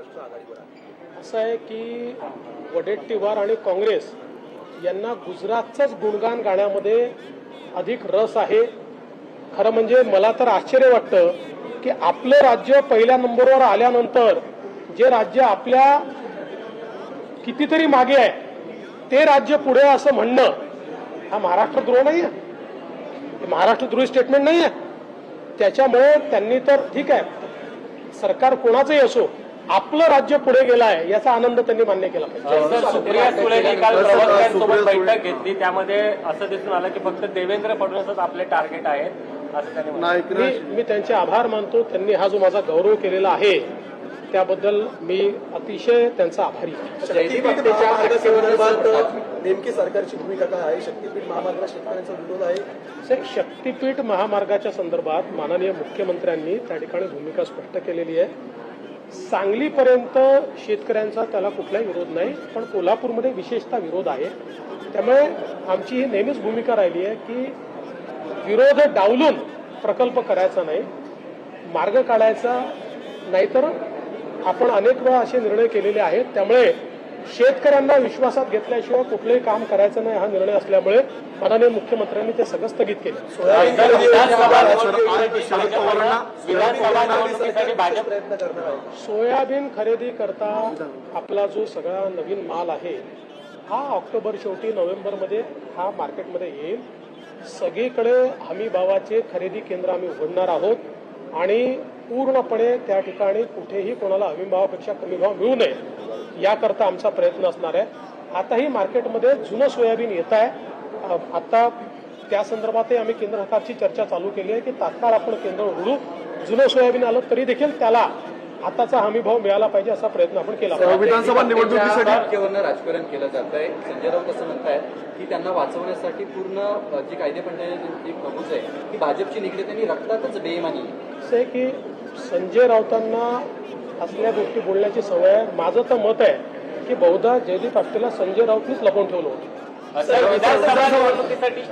महाराष्ट्र आघाडीवर आहे असं आहे की वडेट्टीवार आणि काँग्रेस यांना गुजरातचंच गुणगान गाण्यामध्ये अधिक रस आहे. खरं म्हणजे मला तर आश्चर्य वाटतं की आपलं राज्य पहिल्या नंबरवर आल्यानंतर जे राज्य आपल्या कितीतरी मागे आहे ते राज्य पुढे असं म्हणणं हा महाराष्ट्र द्रोह नाही आहे हे महाराष्ट्र द्रोही स्टेटमेंट नाही आहे त्याच्यामुळे त्यांनी तर ठीक आहे सरकार कोणाचंही असो आपलं राज्य पुढे गेलं आहे याचा आनंद त्यांनी मान्य केला सुप्रिया सुळेंनी काल प्रवक्त्यांसोबत बैठक घेतली त्यामध्ये असं दिसून आलं की फक्त देवेंद्र फडणवीसच आपले टार्गेट आहेत असं त्यांनी म्हटलं. मी मी त्यांचे आभार मानतो. त्यांनी हा जो माझा गौरव केलेला आहे त्याबद्दल मी अतिशय त्यांचा आभारी नेमकी सरकारची भूमिका काय आहे? शक्तीपीठ महामार्गाला शेतकऱ्यांचा विरोध आहे. शक्तीपीठ महामार्गाच्या संदर्भात माननीय मुख्यमंत्र्यांनी त्या ठिकाणी भूमिका स्पष्ट केलेली आहे. सांगलीपर्यंत शेतकऱ्यांचा त्याला कुठलाही विरोध नाही पण कोल्हापूरमध्ये विशेषतः विरोध आहे. त्यामुळे आमची ही नेहमीच भूमिका राहिली आहे की विरोध डावलून प्रकल्प करायचा नाही मार्ग काढायचा नाहीतर आपण अनेक वेळा असे निर्णय केलेले आहेत. त्यामुळे शेतकऱ्यांना विश्वासात घेतल्याशिवाय कुठलंही काम करायचं नाही हा निर्णय असल्यामुळे माननीय मुख्यमंत्र्यांनी ते सगळं स्थगित केले. सोयाबीन खरेदी सोयाबीन खरेदी करता आपला जो सगळा नवीन माल आहे हा ऑक्टोबर शेवटी नोव्हेंबरमध्ये हा मार्केटमध्ये येईल. सगळीकडे हमी भावाचे खरेदी केंद्र आम्ही उघडणार आहोत आणि पूर्णपणे त्या ठिकाणी कुठेही कोणाला हमी भावापेक्षा कमी भाव मिळू नये याकरता आमचा प्रयत्न असणार आहे. आताही मार्केटमध्ये जुनं सोयाबीन येत आहे. आता त्या संदर्भातही आम्ही केंद्र सरकारची चर्चा चालू केली आहे की तात्काळ आपण केंद्र उघडू. जुनं सोयाबीन आलं तरी देखील त्याला आताचा हमी भाव मिळाला पाहिजे असा प्रयत्न आपण केला विधानसभा निवडणुकीसाठी राजकारण केलं जात आहे संजय राऊत असं म्हणतायत की त्यांना वाचवण्यासाठी पूर्ण जी कायदे एक प्रभूच आहे ती भाजपची निगडी त्यांनी रक्तातच बेईमानी आहे. असं आहे की संजय राऊतांना असल्या गोष्टी बोलण्याची सवय आहे. माझं तर मत आहे की बहुधा जयदीप आपटेला संजय राऊतनीच लपवून ठेवलं होतं. विधानसभा निवडणुकीसाठी.